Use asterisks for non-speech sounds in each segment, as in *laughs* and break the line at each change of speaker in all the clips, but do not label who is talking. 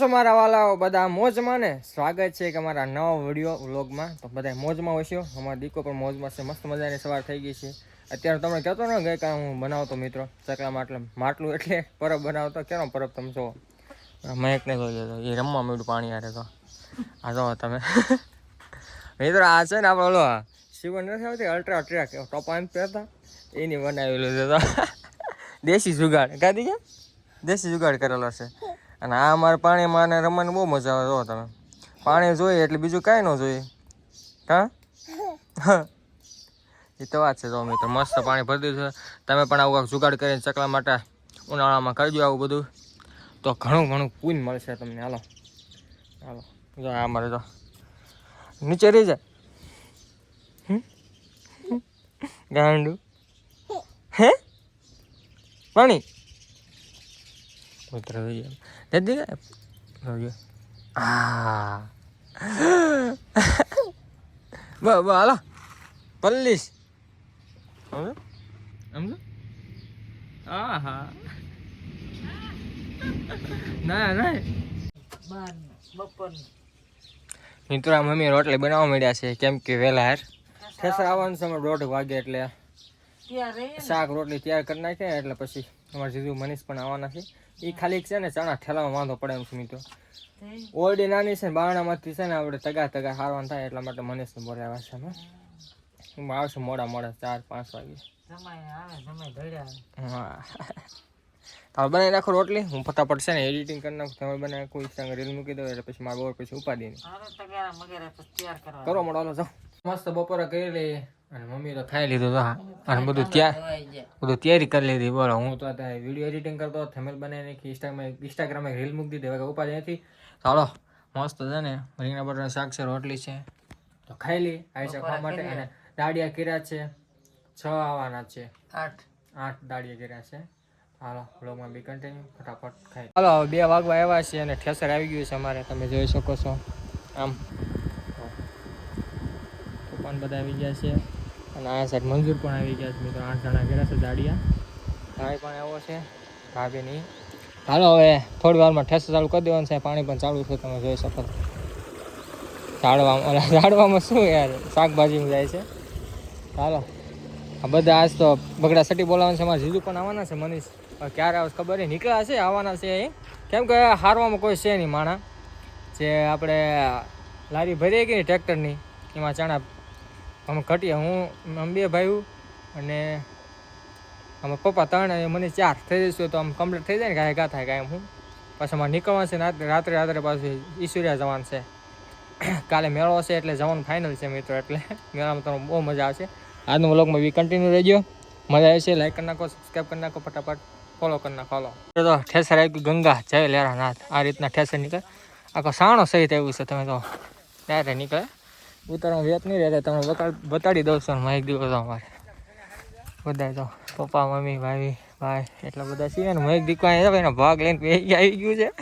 મારા વાલાઓ બધા મોજમાં ને સ્વાગત છે કે અમારા નવા વીડિયો વ્લોગમાં. તો બધા મોજમાં હોશો? અમારો દીકો પણ મોજમાં છે, મસ્ત મજાની સવાર થઈ ગઈ છે. અત્યારે તમને કહેતો ને ગઈકાલે હું બનાવતો મિત્રો. ચકલા માટલા, માટલું એટલે પરબ બનાવતો. કેનો પરબ તમે છો મયકને જોઈએ તો એ રમવા મળ્યું પાણી આરે તો. આ જો તમે. મિત્રો, આ છે ને આપણે ઓલો શિવન નથી આવતી? અલ્ટ્રા ટ્રેક ટોપ એમ પહેરતા એની બનાવેલું છે તો દેશી જુગાડ. કાઢી ગયા દેશી જુગાડ કરેલો છે. અને આ અમારે પાણીમાં અને રમવાની બહુ મજા આવે, જો તમે. પાણી જોઈએ એટલે બીજું કાંઈ ન જોઈએ. હા? એ તો વાત છે તો મિત્રો, મસ્ત પાણી ભરી છે. તમે પણ આવું કાંઈક જુગાડ કરીને ચકલા માટે ઉનાળામાં કરજો આવું બધું. તો ઘણું ઘણું પૂન મળશે તમને, હાલો. હાલો. જો આ અમારે તો નીચે રહી જાય? ગાંડું. હે? પાણી? ઉતર થઈ જાય જલ્દી ગયા જોઈએ આ બ બ હાલો પલ્લીસ સમજો સમજો આ હા ના ના મિત્રો આ મમ્મી રોટલી બનાવવા માંડ્યા છે કેમ કે વહેલા હાર ખેસર આવવાનું છે અમારે દોઢ વાગે એટલે શાક રોટલી તૈયાર કરી નાખે એટલે પછી અમારે જીજુ મનીષ પણ આવવાના છે. એ ખાલી છે ને ચણા ઠેલામાં વાંધો પડે એમ છે મિત્રો. ઓરડી નાની છે ને બારણામાંથી છે ને આપણે તગા તગા હારવાનું થાય એટલા માટે મનીષને બોરે આવ્યા છે અમે આવશે મોડા મોડા ચાર પાંચ વાગે. હા. તમે બનાવી નાખો રોટલી. હું ફટાફટ છે ને એડિટિંગ કરી નાખું. તમે બનાવી કોઈ રીલ મૂકી દો એટલે પછી મારા બોર પછી ઉપાડી નહીં કરો મોડો જાઓ. મસ્ત બપોરે કરી લઈએ અને મમ્મી તો ખાઈ લીધું તો હા. અને બધું ત્યાં બધું તૈયારી કરી લીધી. બોલો હું તો અત્યારે વીડિયો એડિટિંગ કરતો થેમેલ બનાવી નાખી ઇન્સ્ટાગ્રામ ઇન્સ્ટાગ્રામમાં રીલ મૂકી દીધી. હવે ઉપાડી નથી. ચાલો મસ્ત છે ને રીંગણા બટાટા શાક છે રોટલી છે. તો ખાઈ લઈ આવી છે ખાવા માટે. અને દાળિયા કર્યા છે. છ આવવાના છે.
આઠ.
આઠ દાળિયા કર્યા છે. હાલો બી કન્ટિન્યુ ફટાફટ ખાઈ હાલો બે વાગવા આવ્યા છે અને ઠેસર આવી ગયું છે અમારે. તમે જોઈ શકો છો. આમ. પણ બધા આવી ગયા છે. અને આ સાઈડ મંજૂર પણ આવી ગયા છે. મિત્રો, આઠ જણા ગયા છે દાડિયા. ભાઈ પણ આવ્યો છે. ભાભી નહીં હાલો હવે, થોડી વારમાં ઠેસર ચાલુ કરી દેવાનું છે. પાણી પણ ચાલુ છે, તમે જોઈ શકો ઝાડવામાં ઝાડવામાં શું યાર, શાકભાજીમાં જાય છે. હાલો. આ બધા આજ તો બગડા સટી બોલાવવાનું છે. મારા જીજુ પણ આવવાના છે, મનીષ. ક્યારે આવશે ખબર નહીં. નીકળ્યા છે, આવવાના છે એ કેમ કે હારવામાં કોઈ છે નહીં, માણા. જે આપણે લારી ભરીએ કે ટ્રેક્ટરની, એમાં ચણા અમે ઘટીએ હું અમે બે ભાઈઓ અને અમે પપ્પા ત્રણ અને મને ચાર થઈ જઈશું તો આમ કમ્પ્લીટ થઈ જાય ને, ગાય ગા થાય કાંઈ હું. પાછા મારે નીકળવાનું છે રાત્રે રાત્રે પાછું ઈશ્વર્યા જવાનું છે. કાલે મેળો છે એટલે જવાનું ફાઇનલ છે મિત્રો, એટલે મેળામાં તમને બહુ મજા આવશે. આજનો વ્લોગમાં બી કન્ટિન્યુ રહેજો. મજા આવશે લાઈક કરી નાખો સબસ્ક્રાઈબ કરી નાખો, ફટાફટ ફોલો કરી નાખો, હલો. તો ઠેસર આવી ગયું, ગંગા, જય લેરાનાથ. આ રીતના ઠેસર નીકળે. આખો સાણો સહિત આવ્યું છે, તમે તો ત્યારે નીકળે. ઉતારવા વેત નહીં રહેતા તમને બતા- બતાડી દઉં છું માઇક દીકરો અમારે. બધા તો, પપ્પા, મમ્મી ભાઈ ભાઈ, એટલા બધા છીએ ને મહેક આવ્યા એનો ભાગ લઈને બેસી આવી ગયું છે.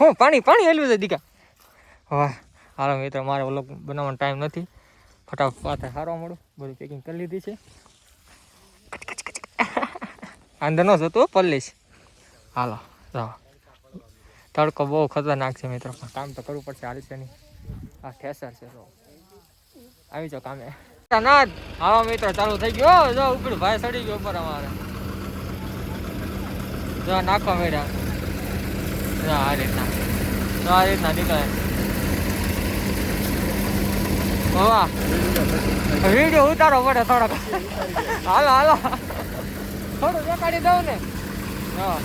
હું, પાણી પાણી હેલું છે દીકા. વાહ, હાલો મિત્રો, મારે ઓલો બનાવવાનો ટાઈમ નથી. ફટાફટ હારવા મળું. બધું પેકિંગ કરી લીધી છે. અંદર ન જતો પલ્લીશ હાલો, જાઓ. તડકો બહુ ખતરનાક છે મિત્રો કામ તો કરવું પડશે હાલ છે નહીં. આ ઠેસર છે તો આવી જાઓ કામે. ના હા મિત્રો, ચાલુ થઈ ગયો. જો ઉપર ભાઈ સડી ગયો ઉપર અમારે. જો નાખવા મેડા જો, આ રીતના. જો, આ રીતના નીકળે. વાહ વીડિયો ઉતારો પડે થોડોક. હાલો હાલો. થોડું દેખાડી દઉં ને. હા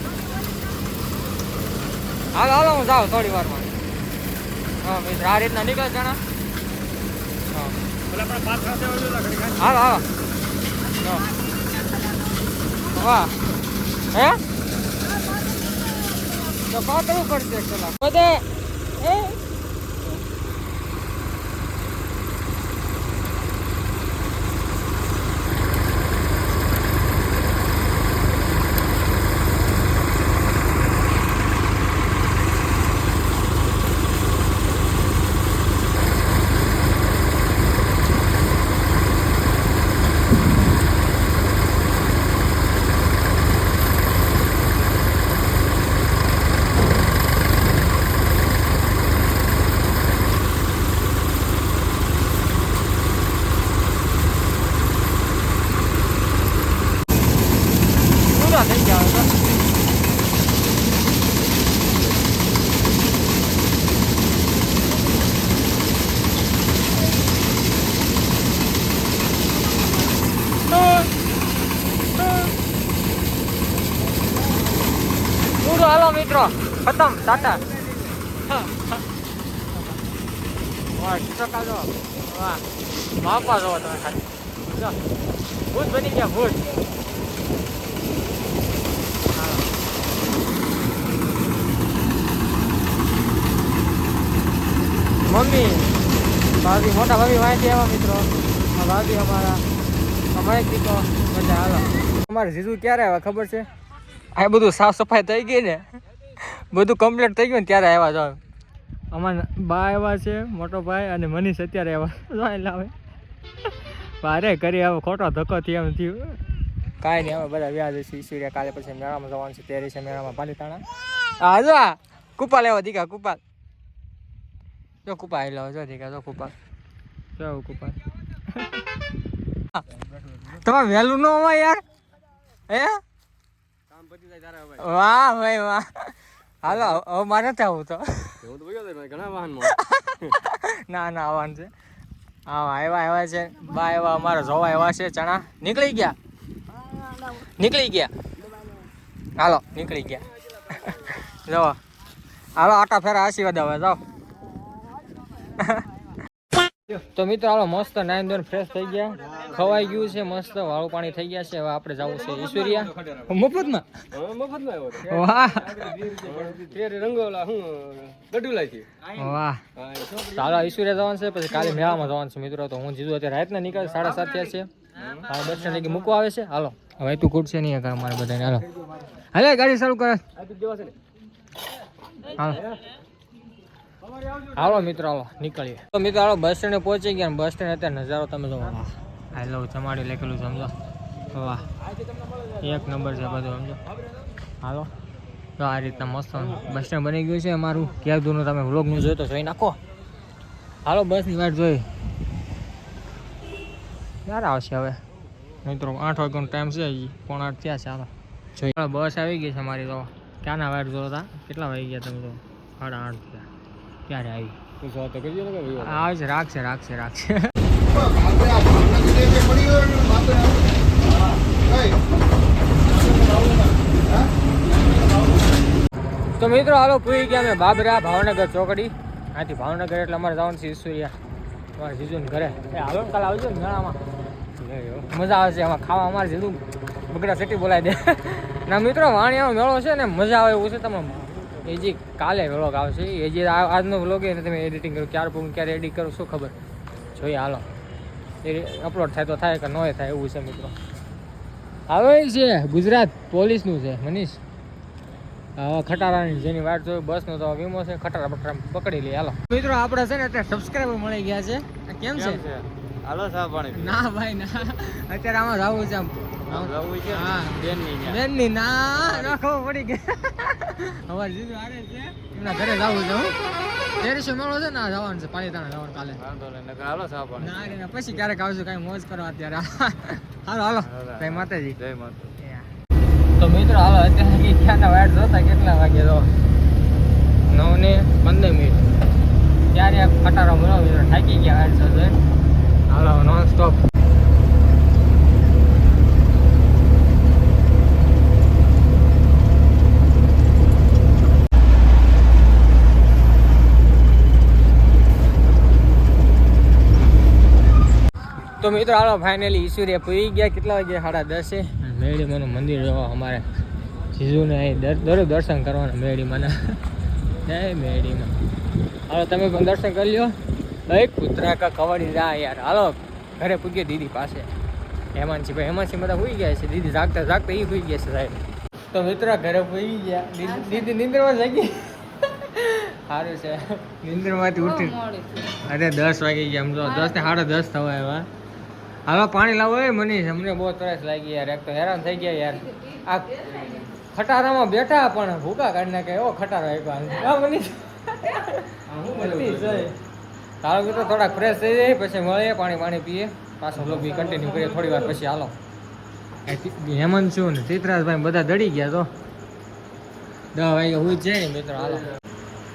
હાલો હાલો, હું જાઉં થોડી વારમાં. હા મિત્ર આ રીતના નીકળે જણા. હા. હાલો હાલો હા. વાહ. હે? તો પાતળું પડશે એક કલાક બધે ખતમ હાલો મિત્રો, ખતમ, ટાટા. વાહ બાપા જો તમે ખાલી. ભૂત બની ગયા, ભૂત. મમ્મી, ભાભી, મોટા ભાભી માહિતી આવ્યા મિત્રો. ભાભી અમારા, અમારે દીકો બધા હાલો. અમારે જીજુ ક્યારે આવે, ખબર છે? આ બધું સાફ સફાઈ થઈ ગઈ ને? બધું કમ્પ્લીટ થઈ ગયું ને ત્યારે આવ્યા જો અમારા બા આવ્યા છે મોટો ભાઈ અને મનીષ અત્યારે આવ્યા એટલે આવે કરી આવો ખોટો ધક્કો થી એમ થયું. કાંઈ નહીં અમે બધા વ્યાજ છે ઈશ્વરિયા કાલે પછી મેળામાં જવાનું છે તેરી છે મેળામાં પાલીતાણા. હા જો આ. કુપાલ આવ્યો દીકા કુપાલ. જો કુપા આવી લાવો જો દીકા જો કુપાલ. જો કુપાલ. તમારે વહેલું ન હોય યાર. હે
કામ પતી જાય તારે હવે
વાહ ભાઈ વાહ. હાલો હવે મારે નથી આવું તો.
હું તો ઘણા વાહનમાં. *laughs*
ના ના આવવાનું છે. હા આવ્યા આવ્યા છે. બા આવ્યા અમારા જોવા આવ્યા છે ચણા. નીકળી ગયા? નીકળી ગયા? હાલો નીકળી ગયા. *laughs* જો હાલો આટા ફેરા આશીર્વાદ હવે જાઓ. *laughs* તો મિત્રો, હાલો, મસ્ત નાઈન ધોરણ ફ્રેશ થઈ ગયા. ખવાઈ ગયું છે, મસ્ત વાળું પાણી થઈ ગયા છે. હવે આપણે જવું છે ઈશ્વરિયા મફતમાં?
હવે મફતમાં આવ્યો
વાહ.
રંગોલા હું ગડું લાગી
વાહ. ચાલો ઈશ્વરિયા જવાનું છે, પછી કાલે મેળામાં જવાનું છે મિત્રો. તો હું જીધું અત્યારે રાતના નીકળે, સાડા સાત થયા છે. હા સ્ટેન્ડ લગી મૂકવા આવે છે. હાલો, હવે તું ખૂટશે નહીં કાંઈ અમારે બધાને. હાલો. હાલે, ગાડી ચાલુ કરે.
છે
હાલો. હાલો મિત્રો, હાલો, નીકળીએ. તો મિત્રો, હાલો બસ સ્ટેન્ડે પહોંચી ગયા બસ સ્ટેન્ડ અત્યારે નજારો તમે જો આઈ ચમાડી લખેલું સમજો. વાહ. એક નંબર છે બધું, સમજો. હાલો. તો આ રીતના મસ્ત બસ સ્ટેન્ડ બની ગયું છે અમારું. ક્યાં દૂરનું તમે વ્લોગનું જોયું તો જોઈ નાખો. હાલો બસની વાટ જોઈ. ક્યારે આવશે હવે? મિત્રો, આઠ વાગ્યાનો ટાઈમ છે પોણા આઠ થયા છે, હાલો. જોઈ. બસ આવી ગઈ છે મારી તો. ક્યાંના વાટ જોતા કેટલા વાગી ગયા તમે તો? સાડા આઠ થયા. ક્યારે આવી? આવે છે રાખશે રાખશે રાખશે. તો મિત્રો હાલો પૂરી ગયા અમે બાબરા ભાવનગર ચોકડી. આથી ભાવનગર એટલે અમારે જવાનું છે ઈશ્વરિયા. અમારા જીજુને ઘરે. એ હાલો ને કાલે આવજો ને મેળામાં. મજા આવે છે એમાં ખાવા અમારે જીજુ. બગડા સિટી બોલાવી દે. *laughs* ના મિત્રો વાણિયાનો મેળો છે ને મજા આવે એવું છે તમે એ જે કાલે વ્લોગ આવશે, એ જે આજનો વ્લોગ એને તમે એડિટિંગ કરો, ક્યારે પૂરું, ક્યારે એડિટ કરો, શું ખબર? જોઈએ હાલો. એ અપલોડ થાય તો થાય, કે ન થાય એવું છે મિત્રો. હવે છે ગુજરાત પોલીસનું છે, મનીષ. ખટારાની જેની વાટ જોઈ બસનો તો વીમો છે, ખટારા બટારા પકડી લઈએ હાલો. મિત્રો, આપણે છે ને અત્યારે સબસ્ક્રાઈબર મળી ગયા છે? કેમ છે?
હાલો સા પાણી
ના ભાઈ ના. અત્યારે આમાં રાવું છે આમ.
રાવું છે?
હા.
બેનની
બેનની ના રાખો પડી ગઈ અમારે જીજુ આરે છે. એમના ઘરે જાવું છે હું. તેરસો મેળો છે ને જવાનું છે પાલીતાણા જવાનું કાલે.
હાલો સા પાણી
ના ના, પછી ક્યારેક આવશું કઈ મોજ કરવા અત્યારે. હાલો હાલો. જય માતાજી.
જય માતા
તો મિત્રો હાલો અત્યારે ક્યાંના વાટ જોતા કેટલા વાગે તો? નવ ને પંદર મિનિટ. ત્યારે ખટારો મળ્યો મિત્રો? થાકી ગયા વાટ જોતા. હાલો નોન સ્ટોપ તો મિત્રો, હાલો ફાઇનલી ઈશ્વરીએ પૂરી ગયા. કેટલા વાગે? સાડા દસે. મેળીમાનું મંદિર જોવા અમારે જીજુને અહીં દર, દરરોજ દર્શન કરવાના મેળીમાના. જય મેળીમાં. હાલો, તમે પણ દર્શન કરી લ્યો. એક કૂતરા કા કવાડી જા યાર. હાલો ઘરે પૂગ્યો દીદી પાસે. હેમાંશી ભાઈ હેમાંશી બધા હોઈ ગયા છે. દીદી જાગતા જાગતા એ હોઈ ગયા છે સાહેબ. તો મિત્રો ઘરે પૂગી ગયા. દીદી નિંદ્રમાં જાગી? સારું છે. નિંદ્રમાંથી ઉઠી. અરે દસ વાગી ગયા સમજો તો. દસ ને સાડા દસ થવા આવ્યા. હાલો પાણી લાવો એ મનીષ. અમને બહુ તરસ લાગી યાર. એક તો હેરાન થઈ ગયા યાર. આ ખટારામાં બેઠા પણ ભૂકા કાઢી નાખે એવો ખટારો આવ્યો હા મનીષ. હાલો મિત્રો થોડાક ફ્રેશ થઈ જાય, પછી મળીએ, પાણી પાણી પીએ. પાછો બ્લોગ બી કન્ટિન્યુ કરીએ, થોડી વાર પછી હાલો. હેમંત છું ને ચિત્રાજભાઈ બધા દડી ગયા તો? દવા વાગે હું જ ને મિત્રો, હાલો.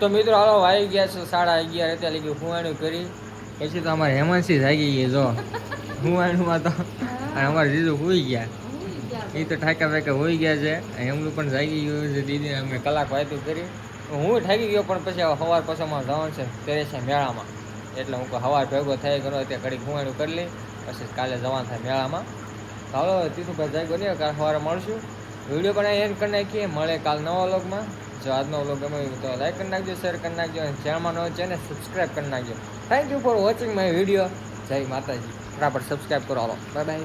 તો મિત્રો, હાલો, વાગી ગયા છે સાડા અગિયાર, અત્યારે લગી હુવાણું કરી. પછી તો અમારે હેમંતસિંહ જાગી ગયા જો. હુવાણુંમાં તો અને અમારે જીજુ હોઈ ગયા. એ તો ઠાકા ફાકા હોઈ ગયા છે. એમનું પણ જાગી ગયું છે, દીદીને અમે કલાક વાયતું કરી. હું થાકી ગયો, પણ પછી સવાર પછી અમારે જવાનું છે તેરે છે મેળામાં. એટલે હું હવા ભેગો થઈ ગયો ત્યાં ઘડી ઘુવાણું કરી લઈ, પછી કાલે જવાનું થાય મેળામાં. ચાલો તીતુભાઈ જાય નહીં કાલ સવારે મળશું. વીડિયો પણ એન્ડ કરી નાખીએ. મળે કાલ નવા વ્લોગમાં. જો આજનો વ્લોગ ગમે તો લાઈક કરી નાખજો, શેર કરી નાખજો, અને ચેનલમાં ન છે ને સબસ્ક્રાઈબ કરી નાખજો. Thank you for watching my video Jai Mataji. ફટાફટ સબસ્ક્રાઈબ કરો, હાલો. Bye bye